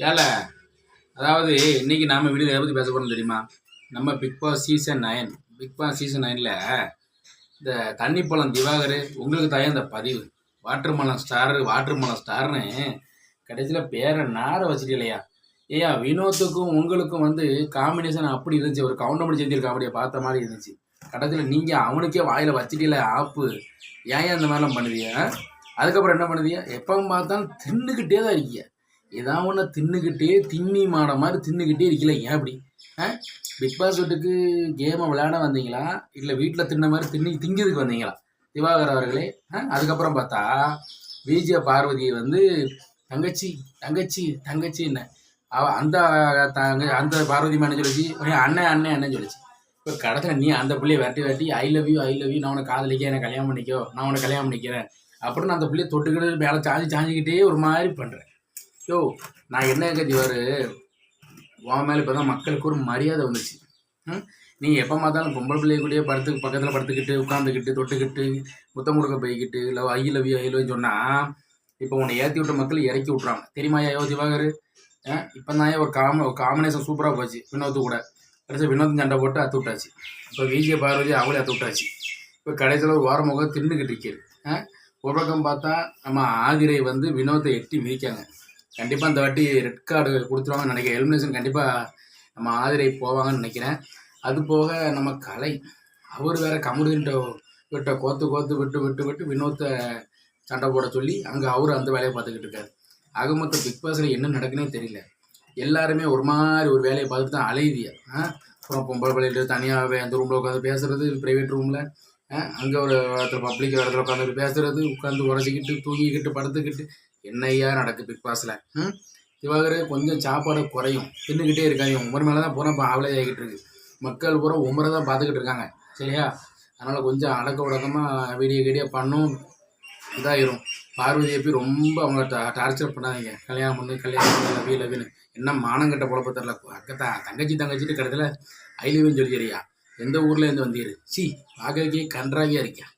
ஏல அதாவது இன்னைக்கு நாம வீடியோ எதை பற்றி பேச போறோம் தெரியுமா? நம்ம Bigg Boss season nine Bigg Boss season நைனில் இந்த தண்ணி பழம் திவாகர் உங்களுக்கு தயார் இந்த பதிவு. வாட்டர் மலம் ஸ்டார் வாட்டர் மலம் ஸ்டார்னு கடைசியில் பேரை நார வச்சுட்டு இல்லையா? ஏயா வினோத்துக்கும் உங்களுக்கும் வந்து காம்பினேஷன் அப்படி இருந்துச்சு. ஒரு கவுண்டமணி செஞ்சிருக்க அப்படியே பார்த்த மாதிரி இருந்துச்சு. கடைசியில் நீங்கள் அவனுக்கே வாயில் வச்சுட்டீல ஆப்பு. ஏன் அந்த மாதிரிலாம் பண்ணுவீங்க அதுக்கப்புறம் என்ன பண்ணுவீங்க எப்பவும் பார்த்தாலும் தின்னுக்கிட்டே தான் இருக்கீங்க ஏதாவது ஒன்று தின்னுக்கிட்டே தின்னி மாட மாதிரி தின்னுக்கிட்டே இருக்கல ஏன் அப்படி? ஆ? பிக் பாஸ் வீட்டுக்கு கேமை விளையாட வந்தீங்களா? இல்லை வீட்டில் தின்ன மாதிரி தின்னி திங்கிறதுக்கு வந்தீங்களா? திவாகர் அவர்களே ஆ? அதுக்கப்புறம் பார்த்தா விஜய பார்வதியை வந்து தங்கச்சி தங்கச்சி தங்கச்சின்னு அவ அந்த தங்க அந்த பார்வதி மேனே சொல்லிச்சு அண்ணன் அண்ணன் அண்ணன் சொல்லிச்சு. இப்போ கடைசியில் நீ அந்த பிள்ளைய வெட்டி வெட்டி I love you I love you நான் உனக்கு காதலிக்க என்னை கல்யாணம் பண்ணிக்கோ நான் உனக்கு கல்யாணம் பண்ணிக்கிறேன். அப்படின்னு அந்த பிள்ளைய தொட்டுக்கிட்டு மேலே சாஞ்சி சாஞ்சிக்கிட்டே ஒரு மாதிரி பண்ணுறேன் யோ நான் என்ன கத்தி வரு உன் மேலே இப்போ தான் மக்களுக்கு ஒரு மரியாதை வந்துச்சு. நீ எப்போ பார்த்தாலும் பொம்பளை பிள்ளைய கூடயே படுத்து பக்கத்தில் படுத்துக்கிட்டு உட்காந்துக்கிட்டு தொட்டுக்கிட்டு முத்தம் கொடுக்க போய்கிட்டு love I love I love சொன்னால் இப்போ உன்னை ஏற்றி விட்ட மக்கள் இறக்கி விட்றாங்க தெரியுமாயா யோ திவாகர் இப்போ தான் ஒரு காம ஒரு காம்பினேஷன் சூப்பராக போச்சு. வினோத்து கூட. கடைசி வினோத் சண்டை போட்டு அத்து விட்டாச்சு. இப்போ விஜய பார்வதி அவளே அத்து விட்டாச்சு. இப்போ கடைசியில் ஒரு வாரம் முகம் தின்னுக்கிட்டு இருக்கிறது ஆ? ஒரு பக்கம் பார்த்தா நம்ம ஆதிரை வந்து வினோத்தை எட்டி மிதிக்காங்க. கண்டிப்பாக இந்த வாட்டி ரெட் கார்டு கொடுத்துருவாங்கன்னு நினைக்கிறேன். எலிமினேஷன் கண்டிப்பாக நம்ம ஆதிரை போவாங்கன்னு நினைக்கிறேன். அது போக நம்ம கலை அவர் வேற கமுடின்ட்ட விட்ட கோத்து கோத்து விட்டு விட்டு விட்டு வினோத்தை சண்டை போட சொல்லி அங்கே அவர் அந்த வேலையை பார்த்துக்கிட்டு இருக்காரு. ஆக மொத்தம் பிக் பாஸில் என்ன நடக்குன்னே தெரியல. எல்லாருமே ஒரு மாதிரி ஒரு வேலையை பார்த்துட்டு தான் அலையுதியா ஆ அப்புறம் பொம்பளை பிள்ளைகிட்ட தனியாகவே அந்த ரூமில் உட்காந்து பேசுறது ப்ரைவேட் ரூமில் அங்கே ஒரு இடத்துல பப்ளிக் இடத்துல உட்காந்து பேசுறது உட்காந்து உடச்சிக்கிட்டு தூங்கிக்கிட்டு படுத்துக்கிட்டு என்னையா நடக்கு பிக் பாஸில்? திவாகர் கொஞ்சம் சாப்பாடு குறையும். தின்னுக்கிட்டே இருக்காங்க உமர் மேலே தான் பூரா ஆவலே ஆகிட்டு இருக்கு. மக்கள் பூரா உமரை தான் பார்த்துக்கிட்டு இருக்காங்க. சரியா? அதனால் கொஞ்சம் அடக்க உடக்கமாக வீடியோ கீடியோ பண்ணும். இதாயிரும். பார்வதியை போய் ரொம்ப அவங்க டார்ச்சர் பண்ணாதீங்க. கல்யாணம் பண்ணு கல்யாணம் பண்ணு லவி லவின்னு என்ன மானங்கட்ட பொழப்ப தெரில அக்கத்தா தங்கச்சி தங்கச்சிட்டு கடைசியில் ஐலவின்னு சொல்லி சரியா எந்த ஊர்ல இருந்து வந்தீரு? சி பார்க்கறதுக்கே கன்றாவியாக இருக்கியா?